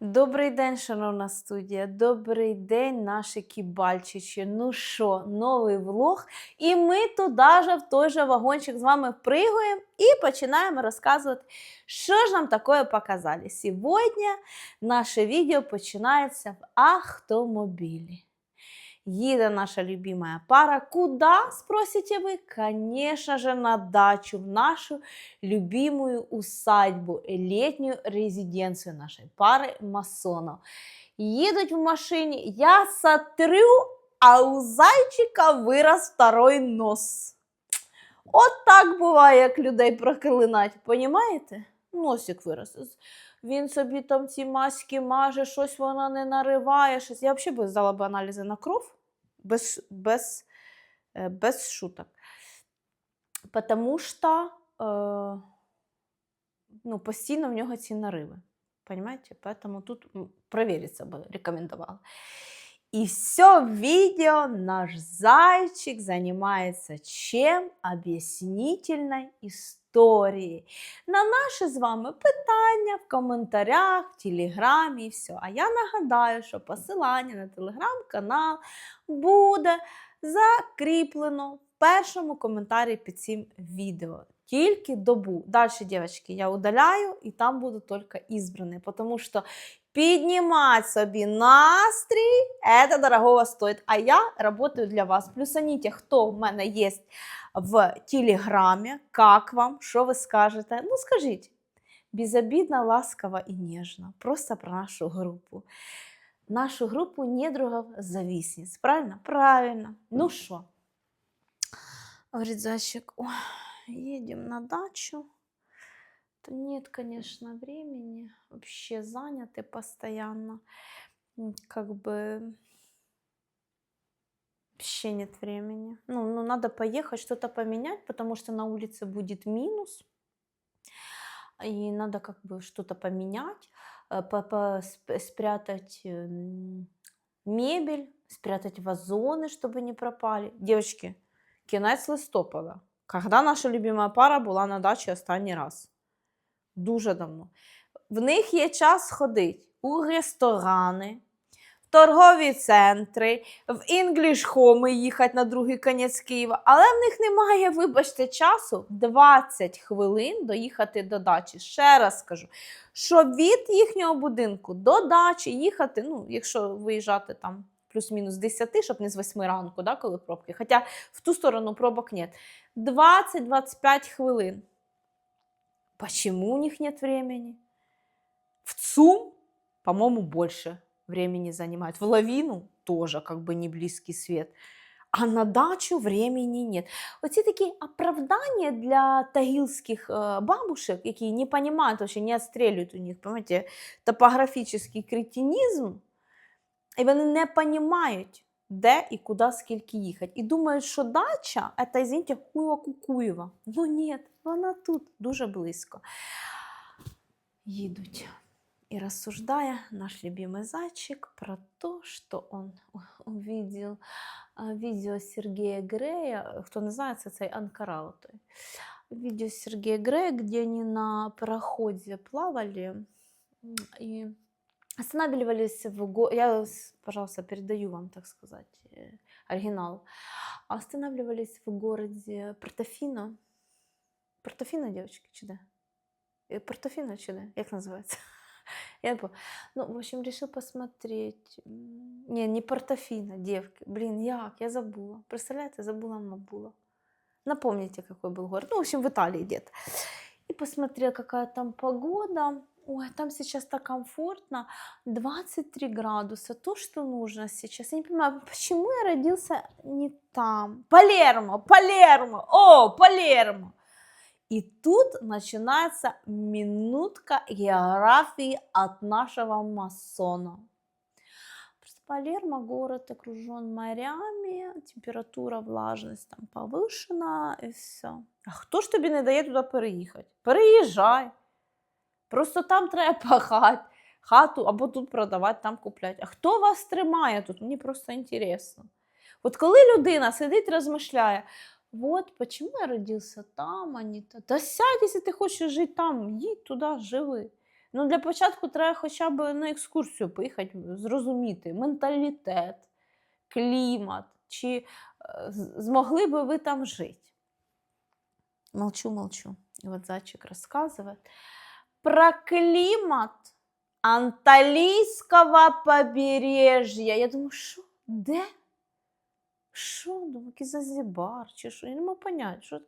Добрий день, шановна студія. Добрий день, наші кібальчичі. Ну що, новий влог. І ми туди же, в той же вагончик з вами пригуємо і починаємо розказувати, що ж нам такое показали. Сьогодні наше відео починається в автомобілі. Їде наша любимая пара. Куда, спросите вы? Конечно же, на дачу, в нашу любимую усадьбу, летнюю резиденцию нашей пары масонов. Едут в машине, я смотрю, а у зайчика вирос второй нос. От так буває, як людей проклинать, понімаєте? Носик вирос. Він собі там ці маски маже, щось вона не нариває. Щось. Я взагалі би здала б аналізи на кров без, без, е, без шуток. Потому що э, ну, постійно в нього ці нариви. Понимаете? Поэтому тут провериться бы рекомендовала. И все видео наш зайчик занимается чем? Объяснительной историей. На наші з вами питання в коментарях, в телеграмі і все. А я нагадаю, що посилання на телеграм-канал буде закріплено в першому коментарі під цим відео. Тільки добу. Далі, дівчатки, я удаляю, і там буду тільки ізбрані, тому що піднімати собі настрій, це дорогого стоїть. А я працюю для вас. Плюсаніте, хто в мене є в телеграмі, як вам, що ви скажете. Ну, скажіть, безобідно, ласково і ніжно. Просто про нашу групу. Нашу групу недругов зависниц. Правильно? Правильно. Ну що? Говорит зайчик, едем на дачу. Да нет, конечно, времени. Вообще заняты постоянно. М, Как бы вообще нет времени. Ну, ну, надо поехать, что-то поменять, потому что на улице будет минус. И надо как бы что-то поменять, э, по- по- сп- спрятать м, мебель, спрятать вазоны, чтобы не пропали. Девочки, кінець листопада. Когда наша любимая пара була на дачі останній раз? Дуже давно. В них є час ходити у ресторани, в торгові центри, в Home їхати на другий кінець Києва, але в них немає, вибачте, часу 20 хвилин доїхати до дачі. Ще раз скажу, що від їхнього будинку до дачі їхати, ну, якщо виїжджати там плюс-мінус 10, щоб не з 8 ранку, да, коли пробки. Хоча в ту сторону пробок нет. 20-25 хвилин. Почему у них нет времени? В ЦУМ, по-моему, больше времени занимает. В Лавину тоже как бы не близкий свет. А на дачу времени нет. Оці такі оправдання для тагильських е, бабушек, які не понимают вообще, не отстрелюють у них, понимаете, топографічний кретинізм, і вони не розуміють, де і куди, скільки їхати. І думають, що дача це, извините, хуєва кукуєва. Ну ні, вона тут дуже близько. Їдуть. И рассуждая наш любимый зайчик про то, что он увидел видео Сергея Грея, кто не знает, это цей Анкарал. Видео Сергея Грея, где они на пароходе плавали и останавливались в го... Я, пожалуйста, передаю вам, так сказать, э, оригинал. Останавливались в городе Портофино. Портофино, девочки, чи де? Э, Портофино, чи де? Як називається? Я не помню. Ну, в общем, решил посмотреть. Не, не Портофино, девки. Блин, як? Я забула. Представляете, забула Мабула. Напомните, какой был город. Ну, в общем, в Италии где-то. И посмотрел, какая там погода Ой, там сейчас так комфортно. 23 градуса. То, что нужно сейчас. Я не понимаю, почему я родился не там. Палермо, Палермо. О, Палермо. И тут начинается минутка географии от нашего масона. Просто Палермо город окружен морями, температура, влажность там повышена, и все. А хто ж тобі не дає туди переїхати? Переїжджай. Просто там треба пахати, хату або тут продавати, там купляти. А хто вас тримає тут? Мені просто інтересно. От коли людина сидить, розмишляє, вот почему я родился там, а не там. Да сядь, если ты хочешь жить там, їдь туди, живи. Ну, для початку треба хоча б на екскурсію поїхати, зрозуміти менталітет, клімат, чи е, змогли би ви там жити. Молчу, молчу. И вот зайчик рассказывает про климат Анталийского побережья. Я думаю, що? Де? Що? Думаю, який Занзибар чи що? Я не можу понять, що.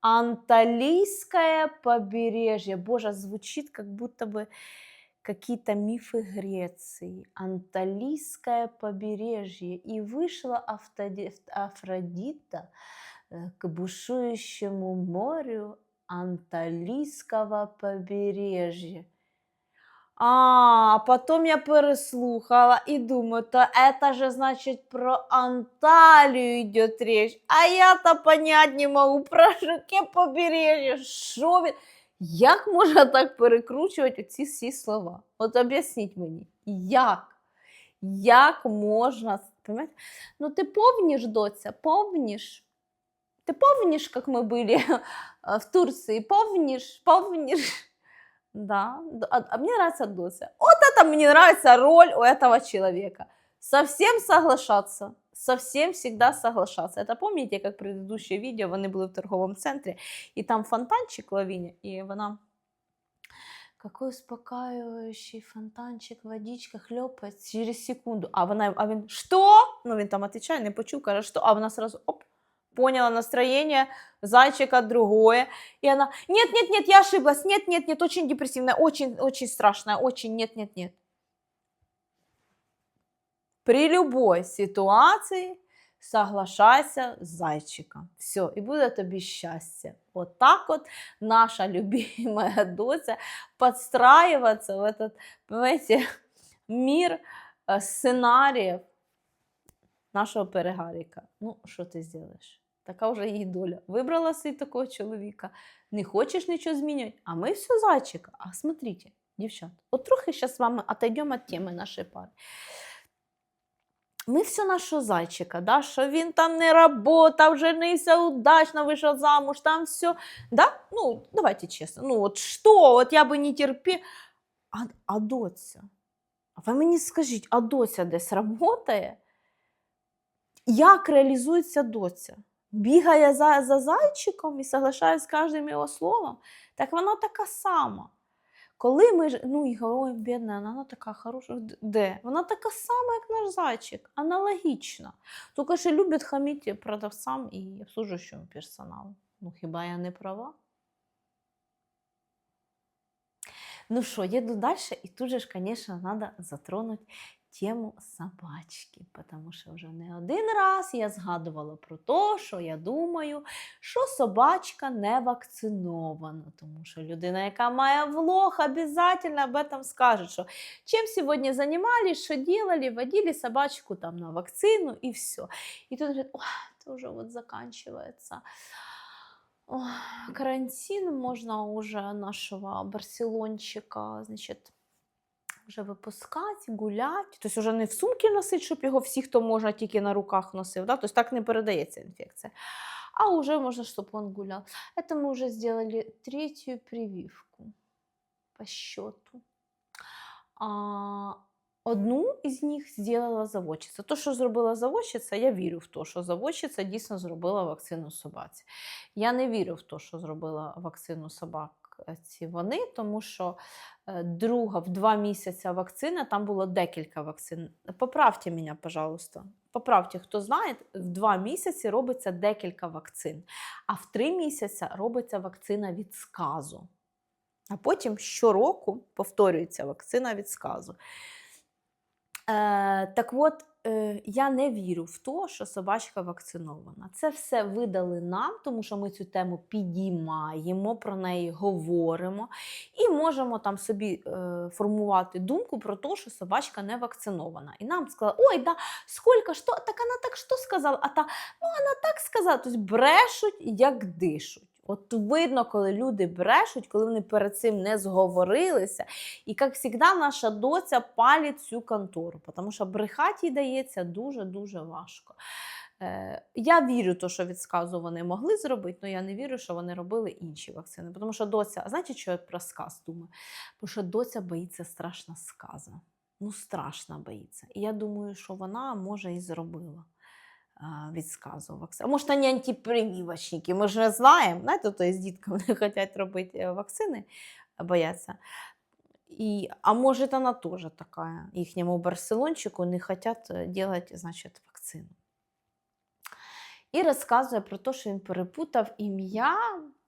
Анталийское побережье. Боже, звучит как будто бы какие-то мифы Греции. Анталийское побережье. И вышла Афродита э, к бушующему морю Анталийского побережья. А, потом я переслухала и думаю, то это же значит про Анталию идет речь. А я-то понять не могу, про яке побережжя, що він. Як можна так перекручувати ці всі слова? От об'ясніть мені, як? Як можна? Ну ти помніш, доця, помніш? Ты помнишь, как мы были э, в Турции? Помнишь? Помнишь? Да. д- А, а мне нравится Дося. Вот это мне нравится роль у этого человека. Совсем соглашаться. Совсем всегда соглашаться. Это помните, как предыдущее видео, вони були в торговому центрі, і там фонтанчик лавиня, і вона какой успокаивающий фонтанчик, водичка хлопает через секунду. А вона, а він, что? Ну, він там отвечає, не почув, каже, что? А вона сразу, оп, поняла настроение зайчика другое. И она, нет, нет, нет, я ошиблась, нет, нет, нет, очень депрессивная, очень, очень страшная, очень, нет, нет, нет. При любой ситуации соглашайся з зайчиком. Все, і буде тобі щастя. Вот так вот наша любимая доця подстраиваться в этот, понимаете, мир э, сценаріїв нашого перегаріка. Ну, що ти зробиш? Така вже її доля. Вибрала собі такого чоловіка, не хочеш нічого змінювати, а ми все зайчика. А смотрите, дівчат, от трохи зараз з вами отойдемо від теми нашої пари. Ми все нашого зайчика, да, що він там не работав, женився удачно, вийшов замуж, там все. Да? Ну, давайте чесно. Ну, от що, от я би не терпів. А, а доця? А ви мені скажіть, а доця десь працює? Як реалізується доця? Бігає за, за зайчиком і соглашається з кожним його словом? Так вона така сама. Коли ми ж, ну і ой, бідна, вона така хороша. Де? Вона така сама, як наш зайчик, аналогічна. Тільки що любить хамити продавцам і обслужуючому персоналу. Ну, хіба я не права? Ну що, еду дальше, і тут же конечно, надо затронуть тему собачки, потому що вже не один раз я згадувала про те, що я думаю, що собачка не вакцинована, тому що людина, яка має влог, обязательно об этом скаже, що чим сьогодні займались, що делали, водили собачку там на вакцину і все. І тут говорить, ой, це вже от. Ой, карантин, можно уже нашего барселончика, значит, вже випускати, гуляти. Тобто вже не в сумки носить, щоб його всі, хто може, тільки на руках носив. Да? Тобто так не передається інфекція. А уже можно, чтобы он гулял. Это мы уже сделали третью прививку по счету. А, одну із них зробила заводчиця. То, що зробила заводчиця, я вірю в те, що заводчиця дійсно зробила вакцину собаці. Я не вірю в те, що зробила вакцину собак е, ці вони, тому що е, друга в два місяці вакцина, там було декілька вакцин. Поправте мене, пожалуйста. Поправте, хто знає, в два місяці робиться декілька вакцин, а в три місяці робиться вакцина від сказу. А потім щороку повторюється вакцина від сказу. Е, так от, е, я не вірю в те, що собачка вакцинована. Це все видали нам, тому що ми цю тему підіймаємо, про неї говоримо і можемо там собі е, формувати думку про те, що собачка не вакцинована. І нам сказали, ой, да, скільки, що, так вона так що сказала, а та, ну вона так сказала. Тобто брешуть, як дишуть. От видно, коли люди брешуть, коли вони перед цим не зговорилися. І, як завжди, наша доця палить цю контору, тому що брехати їй дається дуже-дуже важко. Е, Я вірю, то, що від вони могли зробити, але я не вірю, що вони робили інші вакцини. Тому що доця, знаєте, що я про сказ думаю? Бо що доця боїться страшно сказа. Ну, страшно боїться. І я думаю, що вона може і зробила від сказу вакцину. Може, вони антипрививочники, ми ж знаємо. Знаєте, то з дітками не хочуть робити е, вакцини, бояться. І, а може, вона теж така, їхньому барселончику не хочуть робити значить, вакцину. І розказує про те, що він перепутав ім'я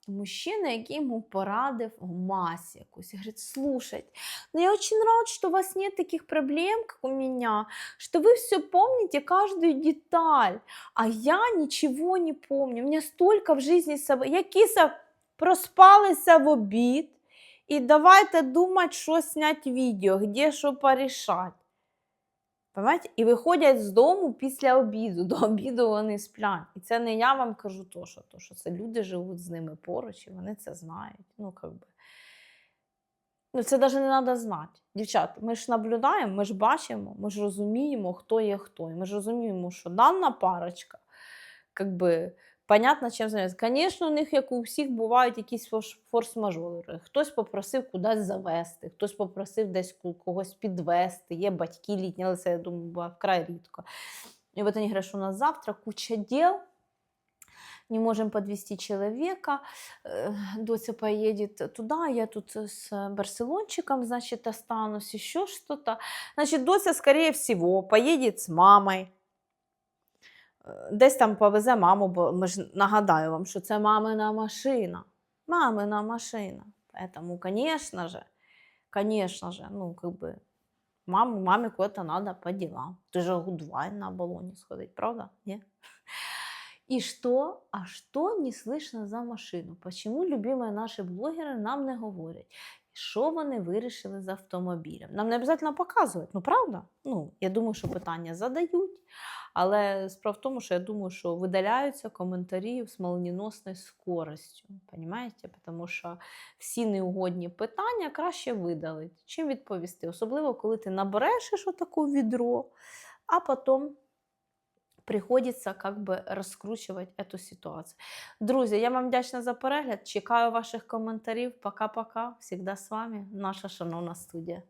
мужчини, який йому порадив масі якусь. І говорить, слушайте, ну я очень рад, что у вас нет таких проблем, как у меня, что вы все помните, каждую деталь, а я ничего не помню. У меня столько в жизни собак. Я киса проспалася в обід, і давайте думати, що зняти відео, де що порішати. Понимаєте? І виходять з дому після обіду. До обіду вони сплять. І це не я вам кажу то, що, то, що це люди живуть з ними поруч, і вони це знають. Ну, как би. Ну, це навіть не треба знати. Дівчата, ми ж наблюдаємо, ми ж бачимо, ми ж розуміємо, хто є хто. І ми ж розуміємо, що дана парочка, как би, понятно, чим займається. Звісно, у них, як у всіх, бувають якісь форс- форс-мажори. Хтось попросив кудись завести, хтось попросив десь когось підвести, є батьки літні, але це, я думаю, буває вкрай рідко. І от вони говорять, що у нас завтра куча дел, не можем подвести человека, э, Дося поедет туда, я тут с Барселончиком, значит, останусь, еще что-то. Значит, Дося, скорее всего, поедет с мамой, десь там повезе маму, бо ми ж нагадаю вам, що це мамина машина. Мамина машина. Поэтому, конечно же, конечно же, ну, как бы, маму, маме куда-то надо по делам. Ты же гудвайн на баллоне сходить, правда? Не? И что? А что не слышно за машину? Почему любимые наші блогери нам не говорять? Що вони вирішили з автомобілем? Нам не обов'язково показувати, ну правда? Ну, я думаю, що питання задають. Але справа в тому, що я думаю, що видаляються коментарі з молніносною скоростю. Понимаєте? Тому що всі неугодні питання краще видалити, чим відповісти. Особливо, коли ти набереш таку відро, а потім приходиться как би розкручувати эту ситуацію. Друзі, я вам вдячна за перегляд. Чекаю ваших коментарів. Пока-пока. Всегда з вами наша шановна студія.